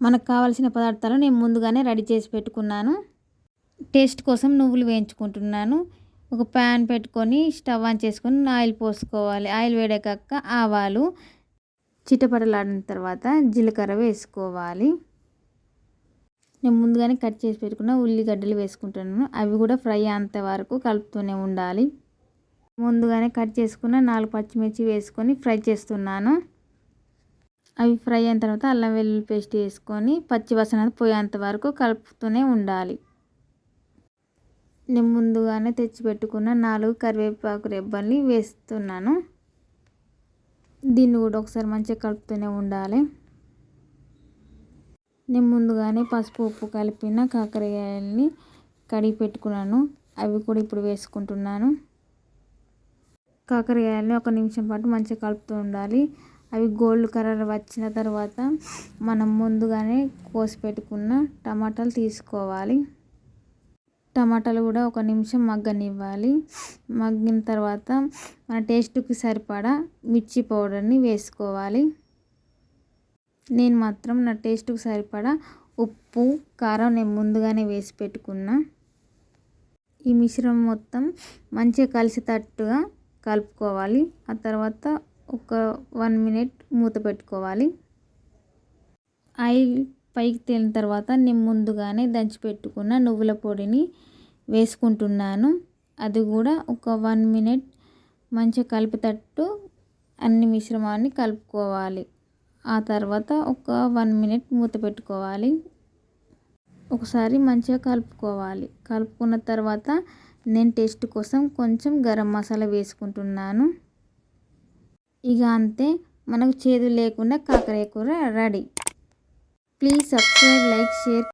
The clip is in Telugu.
మనకు కావాల్సిన పదార్థాలు నేను ముందుగానే రెడీ చేసి పెట్టుకున్నాను. టేస్ట్ కోసం నువ్వులు వేయించుకుంటున్నాను. ఒక ప్యాన్ పెట్టుకొని స్టవ్ ఆన్ చేసుకొని ఆయిల్ పోసుకోవాలి. ఆయిల్ వేడెకాక ఆవాలు చిటపటలాడిన తర్వాత జీలకర్ర వేసుకోవాలి. నేను ముందుగానే కట్ చేసి పెట్టుకున్న ఉల్లిగడ్డలు వేసుకుంటున్నాను. అవి కూడా ఫ్రై అంత వరకు కలుపుతూనే ఉండాలి. ముందుగానే కట్ చేసుకున్న నాలుగు పచ్చిమిర్చి వేసుకొని ఫ్రై చేస్తున్నాను. అవి ఫ్రై అయిన తర్వాత అల్లం వెల్లుల్లి పేస్ట్ వేసుకొని పచ్చివాసన పోయేంత వరకు కలుపుతూనే ఉండాలి. నేను ముందుగానే తెచ్చి పెట్టుకున్న నాలుగు కరివేపాకు రెబ్బల్ని వేస్తున్నాను. దీన్ని కూడా ఒకసారి మంచిగా కలుపుతూనే ఉండాలి. నేను ముందుగానే పసుపు ఉప్పు కలిపిన కాకరకాయల్ని కడిగి పెట్టుకున్నాను. అవి కూడా ఇప్పుడు వేసుకుంటున్నాను. కాకరకాయలని ఒక నిమిషం పాటు మంచిగా కలుపుతూ ఉండాలి. అవి గోల్డ్ కలర్ వచ్చిన తర్వాత మనం ముందుగానే కోసి పెట్టుకున్న టమాటాలు తీసుకోవాలి. టమాటాలు కూడా ఒక నిమిషం మగ్గనివ్వాలి. మగ్గిన తర్వాత మన టేస్ట్కి సరిపడా మిర్చి పౌడర్ని వేసుకోవాలి. నేను మాత్రం నా టేస్ట్కి సరిపడా ఉప్పు కారం నేను ముందుగానే వేసి పెట్టుకున్నా. ఈ మిశ్రమం మొత్తం మంచిగా కలిసేటట్టుగా కలుపుకోవాలి. ఆ తర్వాత ఒక వన్ మినిట్ మూత పెట్టుకోవాలి. ఆయిల్ పైకి తేలిన తర్వాత నేను ముందుగానే దంచి పెట్టుకున్న నువ్వుల పొడిని వేసుకుంటున్నాను. అది కూడా ఒక వన్ మినిట్ మంచిగా కలిపితట్టు అన్ని మిశ్రమాన్ని కలుపుకోవాలి. ఆ తర్వాత ఒక వన్ మినిట్ మూత పెట్టుకోవాలి. ఒకసారి మంచిగా కలుపుకోవాలి. కలుపుకున్న తర్వాత నేను టేస్ట్ కోసం కొంచెం గరం మసాలా వేసుకుంటున్నాను. ఇక అంతే. మనకు చేదు లేకుండా కాకరకాయ కూర ready. Please subscribe like share